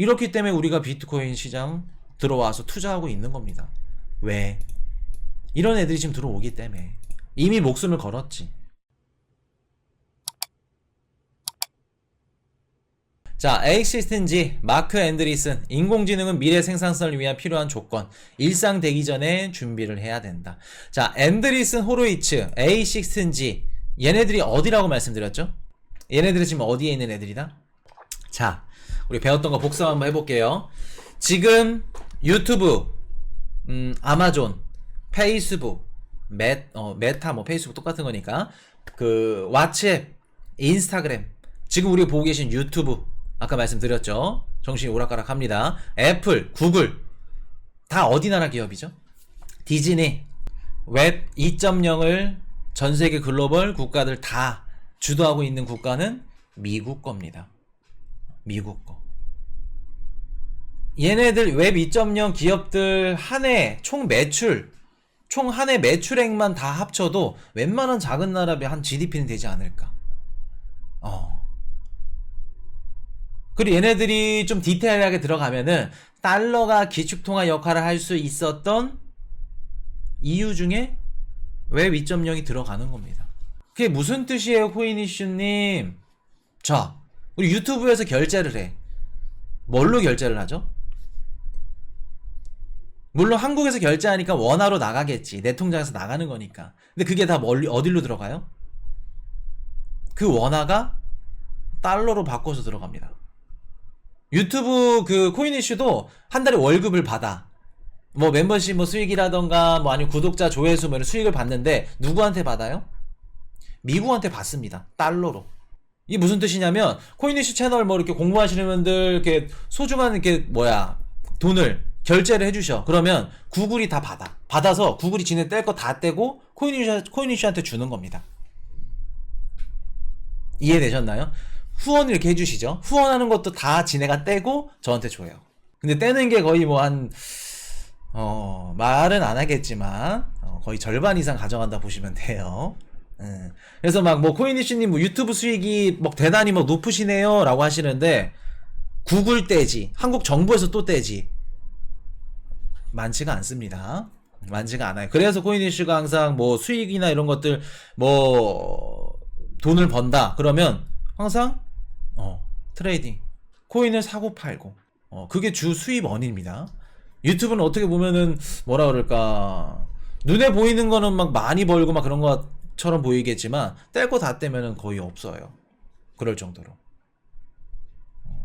이렇기 때문에 우리가 비트코인 시장 들어와서 투자하고 있는 겁니다. 왜? 이런 애들이 지금 들어오기 때문에 이미 목숨을 걸었지. 자, 에이시스텐지 마크 앤드리슨 인공지능은 미래 생산성을 위한 필요한 조건 일상 되기 전에 준비를 해야 된다. 자, 앤드리슨 호로이츠 에이시스텐지 얘네들이 어디라고 말씀드렸죠? 얘네들이 지금 어디에 있는 애들이다? 자, 우리 배웠던 거 복습 한번 해볼게요. 지금 유튜브, 음, 아마존, 페이스북, 메, 어, 메타, 뭐 페이스북 똑같은 거니까 그 왓츠앱, 인스타그램, 지금 우리 보고 계신 유튜브 아까 말씀드렸죠. 정신이 오락가락합니다. 애플, 구글 다 어디 나라 기업이죠? 디즈니, 웹 2.0을 전 세계 글로벌 국가들 다 주도하고 있는 국가는 미국 겁니다. 미국 거. 얘네들 웹 2.0 기업들 한 해 총 매출, 총 한 해 매출액만 다 합쳐도 웬만한 작은 나라의 한 GDP는 되지 않을까. 어. 그리고 얘네들이 좀 디테일하게 들어가면은 달러가 기축통화 역할을 할 수 있었던 이유 중에 웹 2.0이 들어가는 겁니다. 그게 무슨 뜻이에요, 코인이슈님? 자, 우리 유튜브에서 결제를 해. 뭘로 결제를 하죠? 물론 한국에서 결제하니까 원화로 나가겠지. 내 통장에서 나가는 거니까. 근데 그게 다 멀리, 어디로 들어가요? 그 원화가 달러로 바꿔서 들어갑니다. 유튜브 그 코인 이슈도 한 달에 월급을 받아. 뭐 멤버십 뭐 수익이라던가 뭐 아니면 구독자 조회수 뭐 이런 수익을 받는데 누구한테 받아요? 미국한테 받습니다. 달러로. 이게 무슨 뜻이냐면 코인 이슈 채널 뭐 이렇게 공부하시는 분들 이렇게 소중한 이렇게 뭐야 돈을 결제를 해주셔. 그러면 구글이 다 받아. 받아서 구글이 지네 뗄 거 다 떼고 코인 이슈 코인 이슈한테 주는 겁니다. 이해되셨나요? 후원을 이렇게 해주시죠. 후원하는 것도 다 지네가 떼고 저한테 줘요. 근데 떼는 게 거의 뭐 한, 어, 말은 안 하겠지만, 어, 거의 절반 이상 가져간다 보시면 돼요. 음. 그래서 막 뭐 코인이슈님 뭐 유튜브 수익이 뭐 대단히 뭐 높으시네요 라고 하시는데, 구글 떼지, 한국 정부에서 또 떼지. 많지가 않습니다. 많지가 않아요. 그래서 코인이슈가 항상 뭐 수익이나 이런 것들 뭐 돈을 번다 그러면 항상 어 트레이딩 코인을 사고 팔고 어 그게 주 수입 원입니다. 유튜브는 어떻게 보면은 뭐라 그럴까 눈에 보이는 거는 막 많이 벌고 막 그런 것 처럼 보이겠지만 뗄 거 다 떼면은 거의 없어요. 그럴 정도로.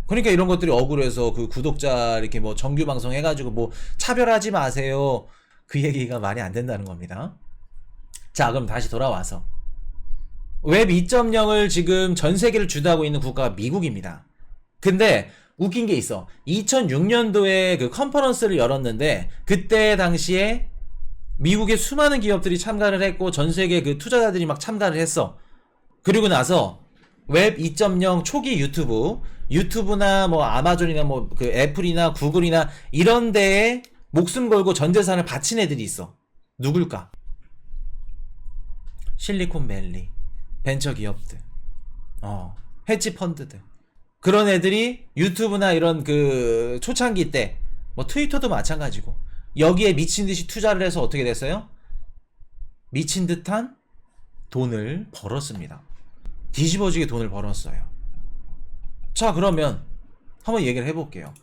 그러니까 이런 것들이 억울해서 그 구독자 이렇게 뭐 정규 방송 해가지고 뭐 차별하지 마세요. 그 얘기가 말이 안 된다는 겁니다. 자, 그럼 다시 돌아와서. 웹 2.0을 지금 전 세계를 주도하고 있는 국가가 미국입니다. 근데 웃긴 게 있어. 2006년도에 그 컨퍼런스를 열었는데 그때 당시에 미국의 수많은 기업들이 참가를 했고 전 세계 그 투자자들이 막 참가를 했어. 그리고 나서 웹 2.0 초기 유튜브, 유튜브나 뭐 아마존이나 뭐 그 애플이나 구글이나 이런 데에 목숨 걸고 전 재산을 바친 애들이 있어. 누굴까? 실리콘밸리, 벤처 기업들, 어, 헤지 펀드들. 그런 애들이 유튜브나 이런 그 초창기 때, 뭐 트위터도 마찬가지고, 여기에 미친 듯이 투자를 해서 어떻게 됐어요? 미친 듯한 돈을 벌었습니다. 뒤집어지게 돈을 벌었어요. 자, 그러면 한번 얘기를 해볼게요.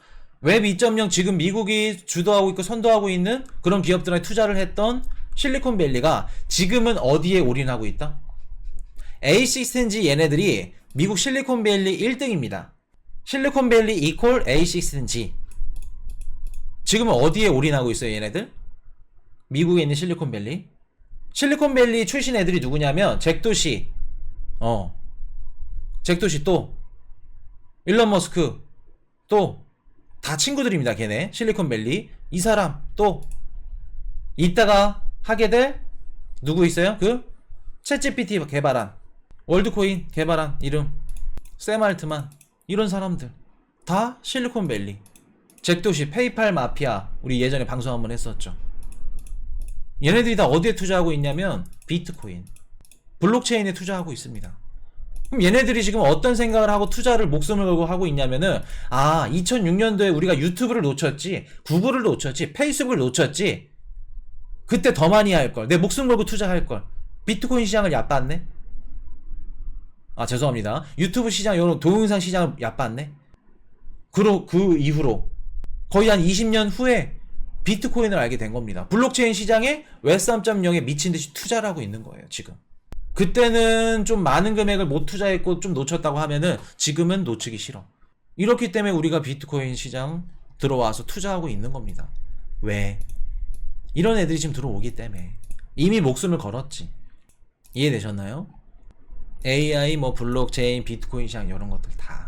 웹 2.0 지금 미국이 주도하고 있고 선도하고 있는 그런 기업들에 투자를 했던 실리콘밸리가 지금은 어디에 올인하고 있다? A6텐지 얘네들이 미국 실리콘밸리 1등입니다. 실리콘밸리 이퀄 A6텐지 지금은 어디에 올인하고 있어요 얘네들? 미국에 있는 실리콘밸리? 실리콘밸리 출신 애들이 누구냐면 잭도시. 어. 잭도시 또. 일론 머스크 또. 다 친구들입니다 걔네. 실리콘밸리. 이 사람 또. 이따가 하게 될 누구 있어요? 그? 챗GPT 개발한. 월드코인 개발한 이름. 샘 알트만. 이런 사람들. 다 실리콘밸리 잭도시 페이팔 마피아 우리 예전에 방송 한번 했었죠. 얘네들이 다 어디에 투자하고 있냐면 비트코인 블록체인에 투자하고 있습니다. 그럼 얘네들이 지금 어떤 생각을 하고 투자를 목숨을 걸고 하고 있냐면은 아 2006년도에 우리가 유튜브를 놓쳤지 구글을 놓쳤지 페이스북을 놓쳤지 그때 더 많이 할 걸 내 목숨 걸고 투자할 걸 비트코인 시장을 얕봤네? 아 죄송합니다. 유튜브 시장 이런 동영상 시장을 얕봤네? 그로 그 이후로 거의 한 20년 후에 비트코인을 알게 된 겁니다 블록체인 시장에 웹 3.0에 미친 듯이 투자를 하고 있는 거예요 지금 그때는 좀 많은 금액을 못 투자했고 좀 놓쳤다고 하면은 지금은 놓치기 싫어. 이렇기 때문에 우리가 비트코인 시장 들어와서 투자하고 있는 겁니다. 왜? 이런 애들이 지금 들어오기 때문에 이미 목숨을 걸었지. 이해되셨나요? AI, 뭐 블록체인, 비트코인 시장 이런 것들 다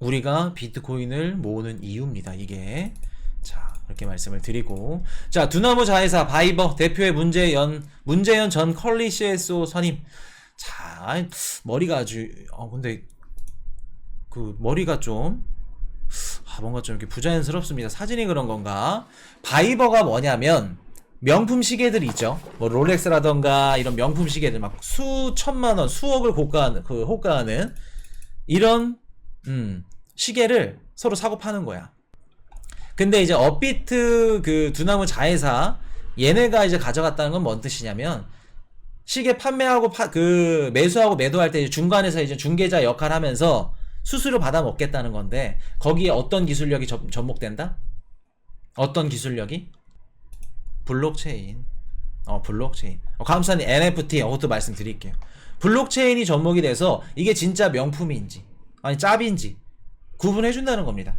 우리가 비트코인을 모으는 이유입니다. 이게 자 이렇게 말씀을 드리고 자 두나무 자회사 바이버 대표의 문재연 문재연 전 컬리 CSO 선임 자 머리가 아주 어 근데 그 머리가 좀 아, 뭔가 좀 이렇게 부자연스럽습니다. 사진이 그런 건가? 바이버가 뭐냐면 명품 시계들 있죠. 뭐 롤렉스라던가 이런 명품 시계들 막 수천만 원, 수억을 고가하는 그 호가하는 이런 음, 시계를 서로 사고 파는 거야. 근데 이제 업비트 그 두나무 자회사 얘네가 이제 가져갔다는 건 뭔 뜻이냐면 시계 판매하고 파, 그 매수하고 매도할 때 중간에서 이제 중개자 역할 하면서 수수료 받아 먹겠다는 건데 거기에 어떤 기술력이 접, 접목된다? 어떤 기술력이? 블록체인. 어, 블록체인. 어, 감사님 NFT 이것도 말씀드릴게요. 블록체인이 접목이 돼서 이게 진짜 명품인지 아니 짭인지 구분해 준다는 겁니다.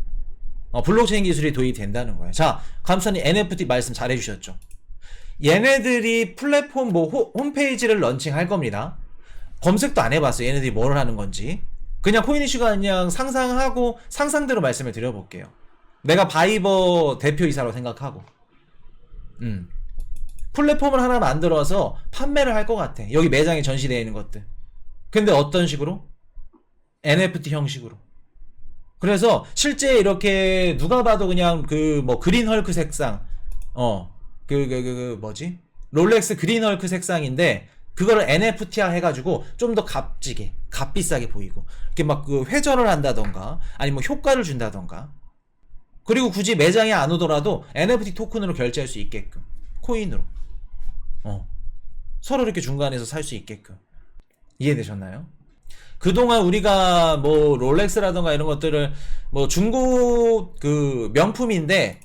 어, 블록체인 기술이 도입이 된다는 거예요. 자, 감사님 NFT 말씀 잘 해주셨죠. 얘네들이 플랫폼 뭐 호, 홈페이지를 런칭할 겁니다. 검색도 안 해봤어요. 얘네들이 뭘 하는 건지. 그냥 코인 이슈가 그냥 상상하고 상상대로 말씀을 드려볼게요. 내가 바이버 대표이사로 생각하고. 음. 플랫폼을 하나 만들어서 판매를 할 것 같아. 여기 매장에 전시되어 있는 것들. 근데 어떤 식으로? NFT 형식으로. 그래서 실제 이렇게 누가 봐도 그냥 그 뭐 그린 헐크 색상, 어, 그, 그, 그, 그 뭐지? 롤렉스 그린 헐크 색상인데 그거를 NFT화 해가지고 좀 더 값지게, 값비싸게 보이고 이렇게 막 그 회전을 한다던가 아니면 뭐 효과를 준다던가 그리고 굳이 매장에 안 오더라도 NFT 토큰으로 결제할 수 있게끔 코인으로 어 서로 이렇게 중간에서 살 수 있게끔 이해되셨나요? 그동안 우리가 뭐 롤렉스라던가 이런 것들을 뭐 중고 그 명품인데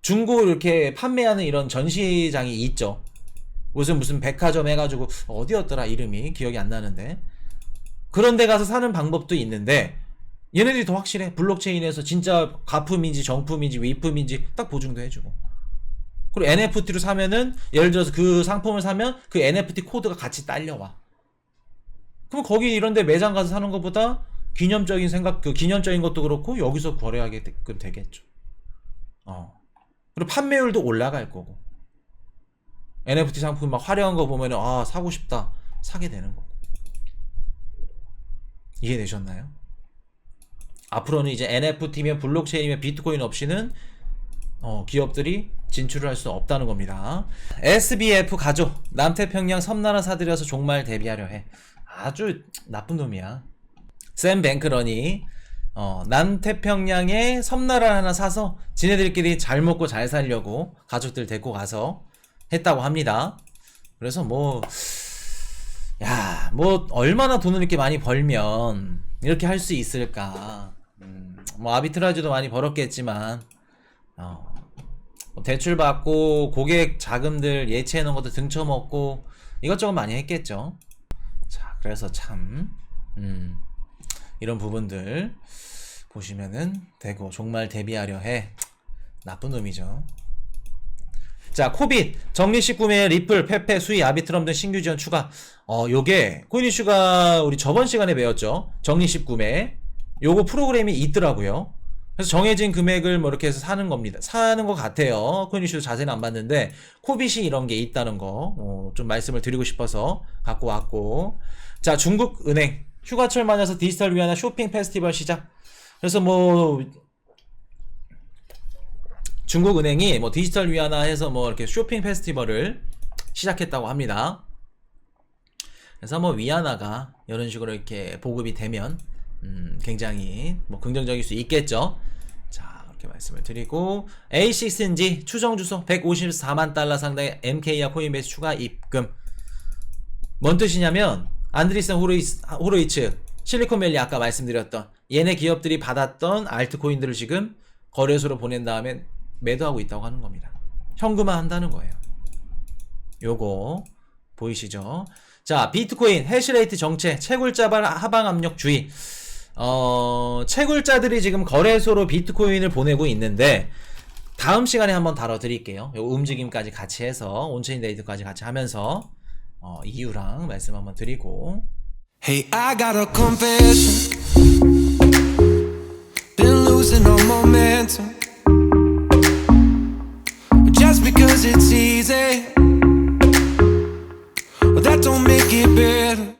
중고 이렇게 판매하는 이런 전시장이 있죠. 무슨 무슨 백화점 해가지고 어디였더라 이름이? 기억이 안 나는데. 그런 데 가서 사는 방법도 있는데 얘네들이 더 확실해. 블록체인에서 진짜 가품인지 정품인지 위품인지 딱 보증도 해주고. 그리고 NFT로 사면은 예를 들어서 그 상품을 사면 그 NFT 코드가 같이 딸려와 그럼 거기 이런데 매장 가서 사는 것보다 기념적인 생각 그 기념적인 것도 그렇고 여기서 거래하게 되- 되겠죠 어 그리고 판매율도 올라갈 거고 NFT 상품 막 화려한 거 보면은 아 사고 싶다 사게 되는 거고 이해되셨나요? 앞으로는 이제 NFT면 블록체인이면 비트코인 없이는 어, 기업들이 진출을 할 수 없다는 겁니다. SBF 가족 남태평양 섬나라 사들여서 종말 대비하려 해. 아주 나쁜 놈이야. 샘 뱅크런이 어, 남태평양에 섬나라 하나 사서 지네들끼리 잘 먹고 잘 살려고 가족들 데리고 가서 했다고 합니다. 그래서 뭐, 야, 뭐, 얼마나 돈을 이렇게 많이 벌면 이렇게 할 수 있을까. 음, 뭐, 아비트라지도 많이 벌었겠지만, 어, 뭐 대출 받고 고객 자금들 예치해 놓은 것도 등쳐먹고 이것저것 많이 했겠죠. 자, 그래서 참, 음, 이런 부분들 보시면은 되고 종말 대비하려 해. 나쁜 놈이죠. 자, 코빗, 정리식 구매, 리플, 페페, 수위, 아비트럼 등 신규 지원 추가. 어, 요게, 코인 이슈가 우리 저번 시간에 배웠죠. 정리식 구매. 요거 프로그램이 있더라고요. 그래서 정해진 금액을 뭐 이렇게 해서 사는 겁니다. 사는 것 같아요. 코인 이슈도 자세는 안 봤는데, 코빗이 이런 게 있다는 거, 어, 좀 말씀을 드리고 싶어서 갖고 왔고. 자, 중국 은행. 휴가철 맞아서 디지털 위안화 쇼핑 페스티벌 시작. 그래서 뭐, 중국 은행이 뭐 디지털 위안화 해서 뭐 이렇게 쇼핑 페스티벌을 시작했다고 합니다. 그래서 뭐 위안화가 이런 식으로 이렇게 보급이 되면 음, 굉장히 뭐 긍정적일 수 있겠죠. 자, 이렇게 말씀을 드리고 A6인지 추정 주소 154만 달러 상당의 MK야 코인베이스 추가 입금. 뭔 뜻이냐면 안드리슨 호로이스, 호로이츠 실리콘밸리 아까 말씀드렸던 얘네 기업들이 받았던 알트코인들을 지금 거래소로 보낸 다음에 매도하고 있다고 하는 겁니다. 현금화 한다는 거예요. 요거 보이시죠? 자, 비트코인 해시레이트 정체 채굴자발 하방 압력 주의. 어, 채굴자들이 지금 거래소로 비트코인을 보내고 있는데 다음 시간에 한번 다뤄 드릴게요. 요 움직임까지 같이 해서 온체인 데이트까지 같이 하면서 어, 이유랑 말씀 한번 드리고 Hey, I got a confession. Been losing all momentum. Just because it's easy, well, that don't make it better.